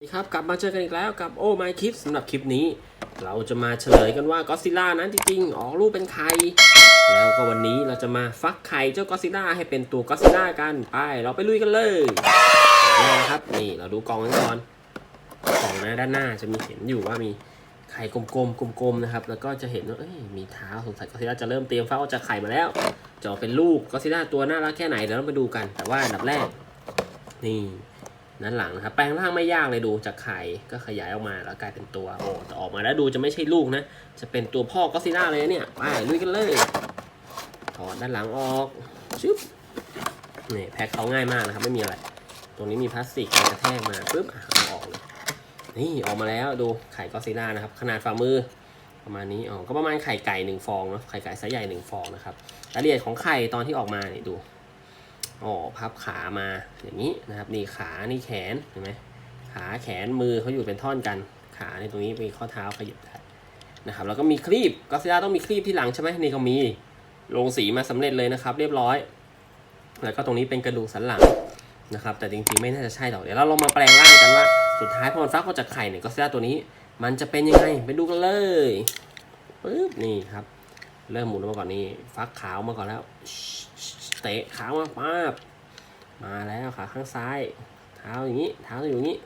สวัสดีครับกลับมาเจอกันอีกแล้วกับโอ้ My Kids สำหรับคลิปนี้ เราจะมาเฉลยกันว่าก็ซิล่านั้นจริงๆ ออกลูกเป็นไข่แล้วก็วันนี้เราจะมาฟักไข่เจ้าก็ซิล่าให้เป็นตัวก็ซิล่ากันไป เราไปลุยกันเลยนี่นะครับนี่เราดูกล่องกันก่อนกล่องนะด้านหน้าจะมีเห็นอยู่ว่ามีไข่กลมๆกลมๆนะครับแล้วก็จะเห็นว่ามีเท้าสงสัยก็ซิล่าจะเริ่มเตรียมฟักออกจากไข่มาแล้วจะเป็นลูกก็ซิล่าตัวน่ารักแค่ไหนเดี๋ยวเราไปดูกัน แต่ว่าอันดับแรกนี่ ด้านหลังนะครับแปลงร่างไม่ยากเลยดูจากไข่ก็ขยายออกมาแล้วกลายเป็นตัวโอ้แต่ออกมาแล้วดูจะไม่ใช่ลูกนะ จะเป็นตัวพ่อก็ซิล่าเลยเนี่ยไปลุยกันเลยถอดด้านหลังออกชึบนี่แพ็คเขาง่ายมากนะครับไม่มีอะไร ตรงนี้มีพลาสติกกระแทกมาปุ๊บอะเอาออกเลยนี่ออกมาแล้วดูไข่ก็ซิล่านะครับ ขนาดฝ่ามือประมาณนี้อ๋อก็ประมาณไข่ไก่หนึ่งฟองเนาะไข่ไก่ไซส์ใหญ่หนึ่งฟองนะครับรายละเอียดของไข่ตอนที่ออกมานี่ดู อ๋อพับขามาอย่างนี้นะครับนี่ขานี่แขนเห็นไหมขาแขนมือเขาอยู่เป็นท่อนกัน ขาในตรงนี้มีข้อเท้าขยับได้นะครับแล้วก็มีครีบก็ซิล่าต้องมีครีบที่หลังใช่ไหมนี่เขามีลงสีมาสำเร็จเลยนะครับ เรียบร้อย แล้วก็ตรงนี้เป็นกระดูกสันหลังนะครับ แต่จริงๆไม่น่าจะใช่หรอกเดี๋ยวเราลองมาแปลงร่างกันว่า สุดท้ายพอมันฟักออกจากไข่เนี่ยก็ซิล่าตัวนี้ มันจะเป็นยังไงไปดูกันเลยปึ๊บนี่ครับ เริ่มหมุนมาก่อนนี่ฟักขาวมาก่อนแล้ว เตะขามาปาบมาแล้วขาข้างซ้าย เท้าอย่างนี้เท้าอยู่อย่างนี้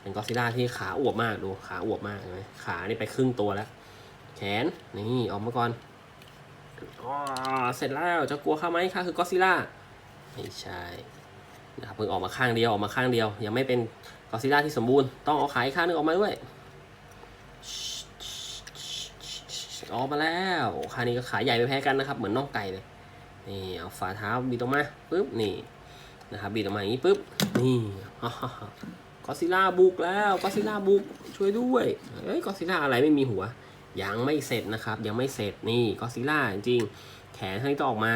เป็นกอดซิล่าที่ขาอวบมากดูขาอวบมากเห็นไหมขานี่ไปครึ่งตัวแล้ว แขนนี่ออกมาก่อนอ๋อเสร็จแล้วจะกลัวข้าไหมข้าคือกอดซิล่าไม่ใช่นะครับเพิ่งออกมาข้างเดียวออกมาข้างเดียว ยังไม่เป็นกอดซิล่าที่สมบูรณ์ต้องเอาขาอีกข้างหนึงออกมาด้วยออกมาแล้วขานี้ก็ขาใหญ่ไม่แพ้กันนะครับ เหมือนน่องไก่เลย นี่เอาฝ่าเท้าบีบออกมาปุ๊บนี่นะครับบีบออกมาอย่างนี้ปุ๊บนี่ก็ซิล่าบุกแล้วก็ซิล่าบุกช่วยด้วยเอ้ยก็ซิล่าอะไรไม่มีหัว ยังไม่เสร็จนะครับ ยังไม่เสร็จนี่ก็ซิล่าจริงๆแขนข้างนี้ต้องออกมา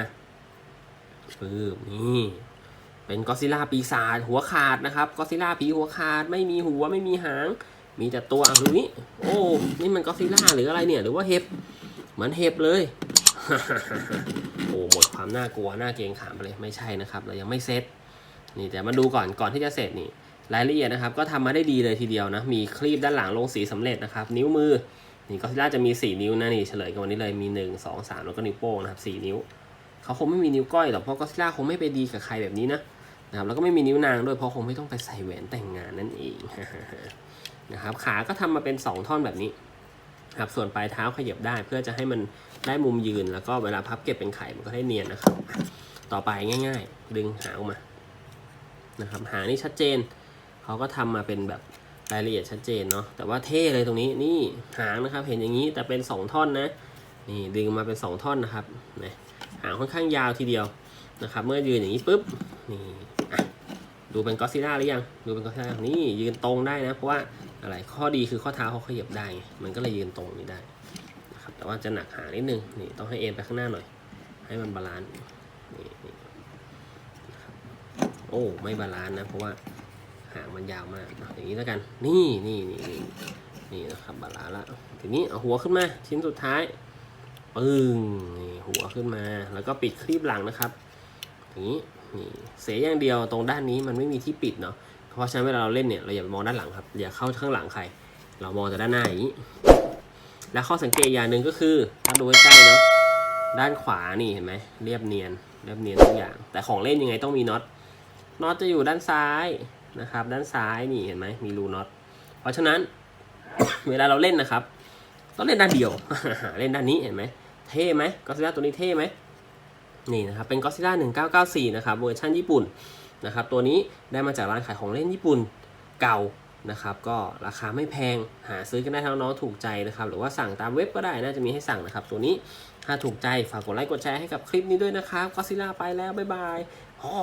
ปึ๊บนี่เป็นก็ซิล่าปีศาจหัวขาดนะครับก็ซิล่าผีหัวขาดไม่มีหัวไม่มีหาง มีแต่ตัวอะดูนี้โอ้นี่มันก็ซิล่าหรืออะไรเนี่ย หรือว่าเห็บเหมือนเห็บเลย โอ้หมดความน่ากลัวน่าเกรงขามไปเลยไม่ใช่นะครับ เรายังไม่เสร็จนี่แต่มาดูก่อนก่อนที่จะเสร็จนี่รายละเอียดนะครับ ก็ทำมาได้ดีเลยทีเดียวนะมีคลีปด้านหลังลงสีสำเร็จนะครับ นิ้วมือนี่ก็ซิล่าจะมี 4 นิ้วนะนี่เฉลยกันวันนี้เลยมี 1 2 3 แล้วก็นิ้วโป้งนะครับ4นิ้วเขาคงไม่มีนิ้วก้อยหรอกเพราะก็ซิล่าคงไม่ไปดีกับใครแบบนี้นะนะครับแล้วก็ไม่มีนิ้วนางด้วยเพราะคงไม่ต้องไปใส่แหวนแต่งงานนั่นเองนะครับขาก็ทำมาเป็น 2 ท่อนแบบนี้ ครับส่วนปลายเท้าขยับได้เพื่อจะให้มันได้มุมยืนแล้วก็เวลาพับเก็บเป็นไข่มันก็ได้เนียนนะครับ ต่อไปง่าย ๆ ดึงหางออกมานะครับหางนี่ชัดเจนเขาก็ทำมาเป็นแบบรายละเอียดชัดเจนเนาะแต่ว่าเท่เลยตรงนี้นี่หางนะครับเห็นอย่างนี้แต่เป็น 2 ท่อนนะนี่ดึงมาเป็น 2 ท่อนนะครับนะหางค่อนข้างยาวทีเดียวนะครับ เมื่อยืนอย่างนี้ปุ๊บนี่ ดูเป็นก็อซิล่าหรือยัง ดูเป็นก็อซิล่านี่ยืนตรงได้นะ เพราะว่าอะไร ข้อดีคือข้อเท้าเขาขยับได้ มันก็เลยยืนตรงนี้ได้นะครับ แต่ว่าจะหนักหางนิดนึง นี่ต้องให้เอ็นไปข้างหน้าหน่อย ให้มันบาลานซ์ นี่นี่โอ้ ไม่บาลานซ์นะ เพราะว่าหางมันยาวมาก อย่างนี้แล้วกัน นี่นี่นี่นี่นี่นะครับบาลานซ์ละ ทีนี้เอาหัวขึ้นมา ชิ้นสุดท้ายปึ้งนี่หัวขึ้นมา แล้วก็ปิดคลีบหลังนะครับ นี้นี่เสียอย่างเดียวตรงด้านนี้มันไม่มีที่ปิดเนาะเพราะฉะนั้นเวลาเราเล่นเนี่ยเราอย่ามองด้านหลังครับอย่าเข้าข้างหลังใคร เรามองแต่ด้านหน้าอย่างนี้ และข้อสังเกตอย่างหนึ่งก็คือถ้าดูใกล้ๆเนาะด้านขวานี่เห็นไหมเรียบเนียนเรียบเนียนทุกอย่าง แต่ของเล่นยังไงต้องมีน็อตน็อตจะอยู่ด้านซ้ายนะครับ ด้านซ้ายนี่เห็นไหมมีรูน็อตเพราะฉะนั้นเวลาเราเล่นนะครับต้องเล่นด้านเดียวเล่นด้านนี้เห็นไหมเท่ไหมก็ซิล่าตัวนี้เท่ไหม นี่นะครับเป็นก็ซิล่า1994 นะครับเวอร์ชันญี่ปุ่นนะครับตัวนี้ได้มาจากร้านขายของเล่นญี่ปุ่นเก่านะครับก็ราคาไม่แพงหาซื้อกันได้ทั้งน้องถูกใจนะครับหรือว่าสั่งตามเว็บก็ได้น่าจะมีให้สั่งนะครับ ตัวนี้ถ้าถูกใจฝากกดไลค์กดแชร์ให้กับคลิปนี้ด้วยนะครับก็ซิล่าไปแล้ว บ๊ายบายอ๋อ